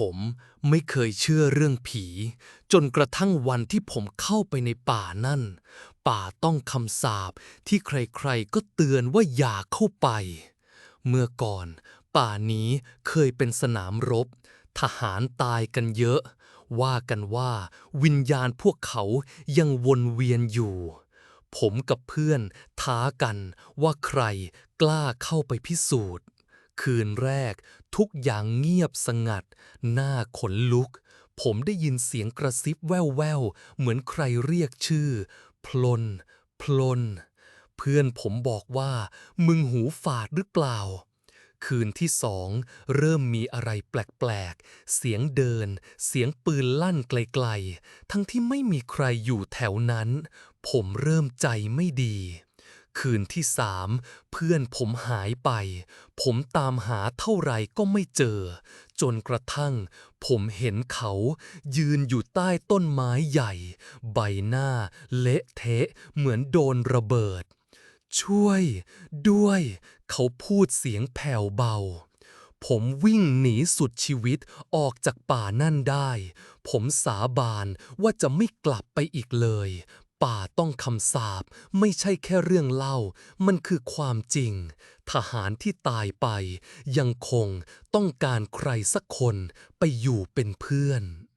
ผมไม่เคยเชื่อเรื่องผี จนกระทั่งวันที่ผมเข้าไปในป่านั่น ป่าต้องคำสาปที่ใครๆก็เตือนว่าอย่าเข้าไป เมื่อก่อน ป่านี้เคยเป็นสนามรบ ทหารตายกันเยอะ ว่ากันว่าวิญญาณพวกเขายังวนเวียนอยู่ ผมกับเพื่อนท้ากันว่าใครกล้าเข้าไปพิสูจน์ คืนแรก ทุกอย่างเงียบสงัด หน้าขนลุก ผมได้ยินเสียงกระซิบแว่วๆ เหมือนใครเรียกชื่อ พลน พลน เพื่อนผมบอกว่า มึงหูฝาดหรือเปล่า คืนที่สองเริ่มมีอะไรแปลกๆ เสียงเดิน เสียงปืนลั่นไกลๆ ทั้งที่ไม่มีใครอยู่แถวนั้น ผมเริ่มใจไม่ดี คืนที่สามเพื่อนผมหายไป ผมตามหาเท่าไรก็ไม่เจอ จนกระทั่ง ผมเห็นเขา ยืนอยู่ใต้ต้นไม้ใหญ่ ใบหน้า เละเทะ เหมือนโดนระเบิด ช่วย ด้วย เขาพูดเสียงแผ่วเบาผมวิ่งหนีสุดชีวิตออกจากป่านั่นได้ ผมสาบานว่าจะไม่กลับไปอีกเลย ป่าต้องคำสาบไม่ใช่แค่เรื่องเล่า มันคือความจริง ทหารที่ตายไป ยังคงต้องการใครสักคนไปอยู่เป็นเพื่อน